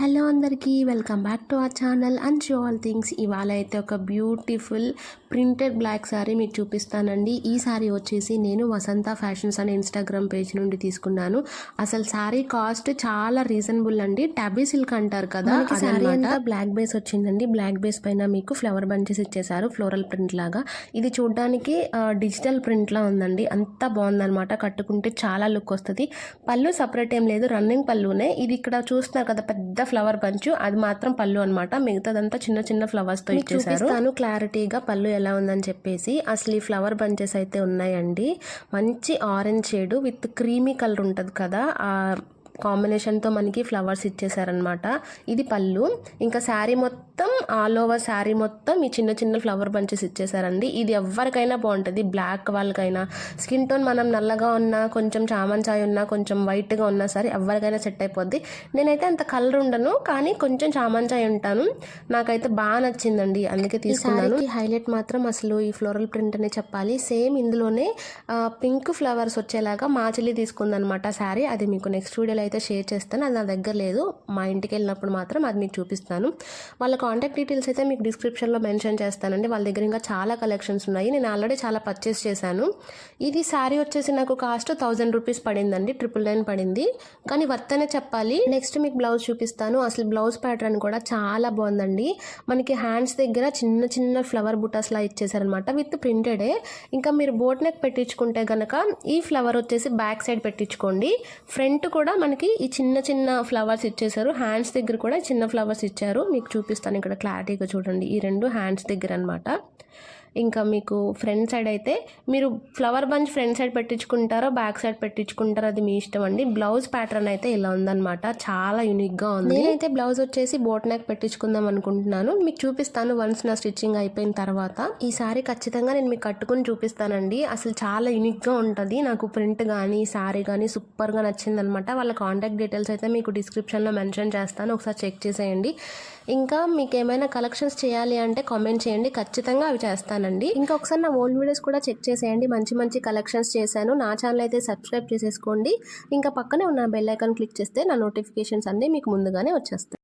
Hello అందరికీ welcome back to our channel. And show all things. ఇవాళ అయితే ఒక బ్యూటిఫుల్ ప్రింటెడ్ బ్లాక్ శారీ మీకు చూపిస్తానండి. ఈ శారీ వచ్చేసి నేను వసంత ఫ్యాషన్స్ అనే ఇన్స్టాగ్రామ్ పేజ్ నుండి తీసుకున్నాను. అసలు శారీ కాస్ట్ చాలా రీజనబుల్ అండి. టబీ సిల్క్ అంటారు కదా శారీ అంతా బ్లాక్ బేస్ వచ్చిందండి. బ్లాక్ బేస్ పైన మీకు ఫ్లవర్ బంచెస్ ఇచ్చేసారు ఫ్లోరల్ ప్రింట్ లాగా. ఇది చూడడానికి డిజిటల్ ప్రింట్లా ఉందండి. అంత బాగుందన్నమాట కట్టుకుంటే చాలా లుక్ వస్తుంది. పళ్ళు సపరేట్ ఏం లేదు రన్నింగ్ పళ్ళునే. ఇది ఇక్కడ చూస్తున్నారు కదా పెద్ద ఫ్లవర్ బంచ్ అది మాత్రం పళ్ళు అనమాట మిగతాదంతా చిన్న చిన్న ఫ్లవర్స్తో ఇచ్చేసారు తాను క్లారిటీగా పళ్ళు ఎలా ఉందని చెప్పేసి. అసలు ఈ ఫ్లవర్ బంచెస్ అయితే ఉన్నాయండి. మంచి orange shade with creamy colour ఉంటుంది కదా. ఆ కాంబినేషన్తో మనకి ఫ్లవర్స్ ఇచ్చేసారనమాట ఇది పళ్ళు. ఇంకా శారీ మొత్తం ఆల్ ఓవర్ శారీ మొత్తం ఈ చిన్న చిన్న ఫ్లవర్ బంచెస్ ఇచ్చేసారండి. ఇది ఎవరికైనా బాగుంటుంది. బ్లాక్ వాళ్ళకైనా. స్కిన్ టోన్ మనం నల్లగా ఉన్నా కొంచెం చామన్ చాయ్ ఉన్నా కొంచెం వైట్గా ఉన్నా సరే ఎవరికైనా సెట్ అయిపోద్ది. నేనైతే అంత కలర్ ఉండను కానీ కొంచెం చామన్ చాయ్ ఉంటాను. నాకైతే బాగా నచ్చిందండి. అందుకే తీసుకున్నాను. ఈ హైలైట్ మాత్రం అసలు ఈ ఫ్లోరల్ ప్రింట్ అనే చెప్పాలి. సేమ్ ఇందులోనే పింక్ ఫ్లవర్స్ వచ్చేలాగా మా చెల్లి తీసుకుందనమాట శారీ. అది మీకు నెక్స్ట్ వీడియోలో అయితే షేర్ చేస్తాను. అది నా దగ్గర లేదు. మా ఇంటికి వెళ్ళినప్పుడు మాత్రం అది మీకు చూపిస్తాను. వాళ్ళ కాంటాక్ట్ డీటెయిల్స్ అయితే మీకు డిస్క్రిప్షన్లో మెన్షన్ చేస్తానండి. వాళ్ళ దగ్గర ఇంకా చాలా కలెక్షన్స్ ఉన్నాయి. నేను ఆల్రెడీ చాలా పర్చేస్ చేశాను. ఇది శారీ వచ్చేసి నాకు కాస్ట్ థౌజండ్ రూపీస్ పడిందండి. ట్రిపుల్ నైన్ పడింది. కానీ వర్త్ అనే చెప్పాలి. నెక్స్ట్ మీకు బ్లౌజ్ చూపిస్తాను. అసలు బ్లౌజ్ ప్యాటర్న్ కూడా చాలా బాగుందండి. మనకి హ్యాండ్స్ దగ్గర చిన్న చిన్న ఫ్లవర్ బుటాస్లా ఇచ్చేసారనమాట విత్ ప్రింటెడే ఇంకా మీరు బోట్ నెక్ పెట్టించుకుంటే కనుక ఈ ఫ్లవర్ వచ్చేసి బ్యాక్ సైడ్ పెట్టించుకోండి. ఫ్రంట్ కూడా మనకి మనకి ఈ చిన్న చిన్న ఫ్లవర్స్ ఇచ్చేసారు హ్యాండ్స్ దగ్గర కూడా చిన్న ఫ్లవర్స్ ఇచ్చారు. మీకు చూపిస్తాను ఇక్కడ క్లారిటీగా చూడండి. ఈ రెండు హ్యాండ్స్ దగ్గర అనమాట ఇంకా మీకు ఫ్రంట్ సైడ్ అయితే మీరు ఫ్లవర్ బంచ్ ఫ్రంట్ సైడ్ పెట్టించుకుంటారో బ్యాక్ సైడ్ పెట్టించుకుంటారో అది మీ ఇష్టం అండి. బ్లౌజ్ ప్యాటర్న్ అయితే ఇలా ఉందన్నమాట. చాలా యూనిక్గా ఉంది. నేనైతే బ్లౌజ్ వచ్చేసి బోట్ నెక్ పెట్టించుకుందాం అనుకుంటున్నాను. మీకు చూపిస్తాను వన్స్ నా స్టిచ్చింగ్ అయిపోయిన తర్వాత. ఈ సారీ ఖచ్చితంగా నేను మీకు కట్టుకుని చూపిస్తానండి. అసలు చాలా యూనిక్గా ఉంటుంది. నాకు ప్రింట్ కానీ సారీ కానీ సూపర్గా నచ్చిందనమాట వాళ్ళ కాంటాక్ట్ డీటెయిల్స్ అయితే మీకు డిస్క్రిప్షన్లో మెన్షన్ చేస్తాను. ఒకసారి చెక్ చేసేయండి. ఇంకా మీకు ఏమైనా కలెక్షన్స్ చేయాలి అంటే కామెంట్ చేయండి. ఖచ్చితంగా అవి చేస్తానండి. ఇంకా ఒకసారి నా ఓల్డ్ వీడియోస్ కూడా చెక్ చేసేయండి. మంచి మంచి కలెక్షన్స్ చేశాను. నా ఛానల్ అయితే సబ్స్క్రైబ్ చేసేసుకోండి. ఇంకా పక్కనే ఉన్న బెల్ ఐకాన్ క్లిక్ చేస్తే నా నోటిఫికేషన్స్ అన్నీ మీకు ముందుగానే వచ్చేస్తాయి.